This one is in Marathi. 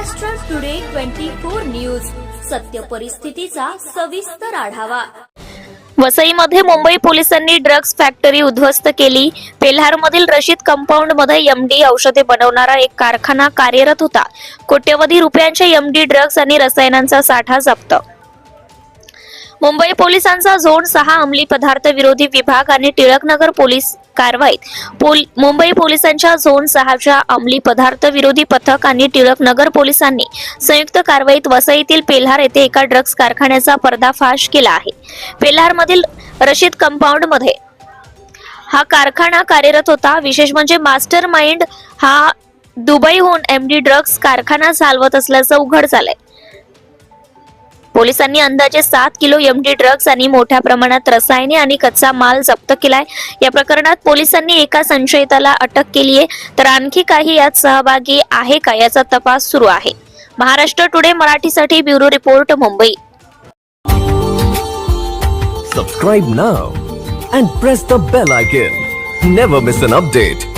Maharashtra today twenty four news सत्य परिस्थितीचा सविस्तर आढावा. वसईमध्ये मुंबई पोलिसांनी ड्रग्ज फॅक्टरी उद्ध्वस्त केली. पेल्हारमधील रशीद कंपाऊंडमध्ये एमडी औषधे बनवणारा एक कारखाना कार्यरत होता. कोट्यवधी रुपयांच्या एमडी ड्रग्ज आणि रसायनांचा साठा जप्त. मुंबई पोलिसांचा झोन सहा अंमली पदार्थ विरोधी विभाग आणि टिळकनगर पोलीस कारवाईत. पोल मुंबई पोलिसांच्या झोन सहाच्या अंमली पदार्थ विरोधी पथक आणि टिळकनगर पोलिसांनी संयुक्त कारवाईत वसईतील पेल्हार येथे एका ड्रग्ज कारखान्याचा पर्दाफाश केला आहे. पेल्हारमधील रशीद कंपाऊंडमध्ये हा कारखाना कार्यरत होता. विशेष म्हणजे मास्टर माइंड हा दुबईहून एमडी ड्रग्ज कारखाना चालवत असल्याचं उघड झालंय. पोलिसांनी अंदाजे सात किलो एमडी ड्रग्ज आणि मोठ्या प्रमाणात रसायने आणि कच्चा माल जप्त केलाय. या प्रकरणात पोलिसांनी एका संशयिताला अटक केली आहे. तर आणखी काही यात सहभागी आहे का याचा तपास सुरू आहे. महाराष्ट्र टुडे मराठीसाठी bureau report Mumbai. Subscribe now and press the bell icon never miss an update